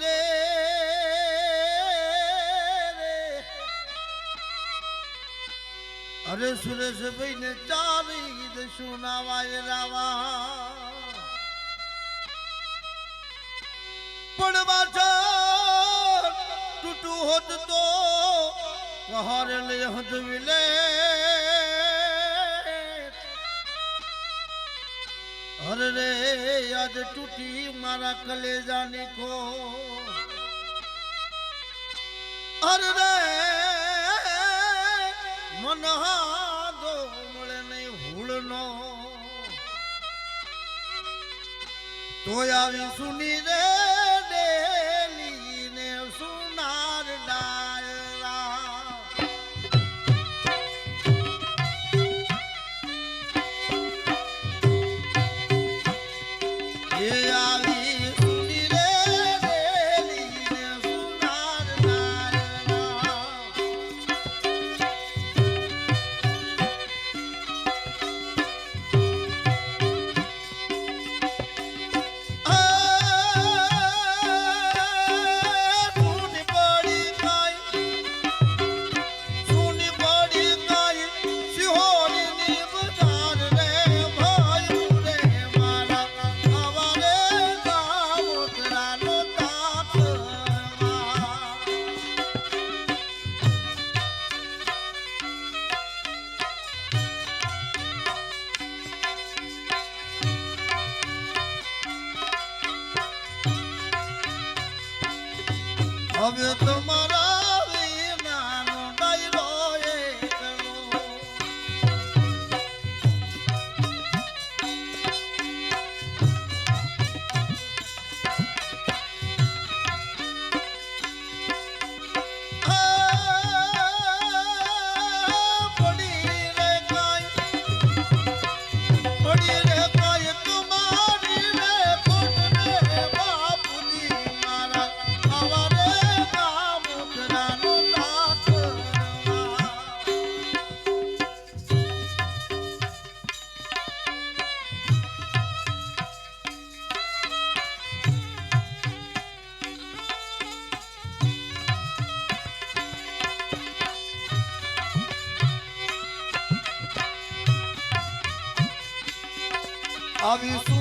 રે અરે સુરેશભાઈ ને ચારી ગીત સુનાવાય રાવા. પણ પાછળ તૂટું હોત તો કહાર લે હદ વિલે. અરે રે, આજ તૂટી મારા કલેજાની ખો હર રે, મન હાદો મળે નહીં ભૂલનો તો આવી સુની રે આવી સુની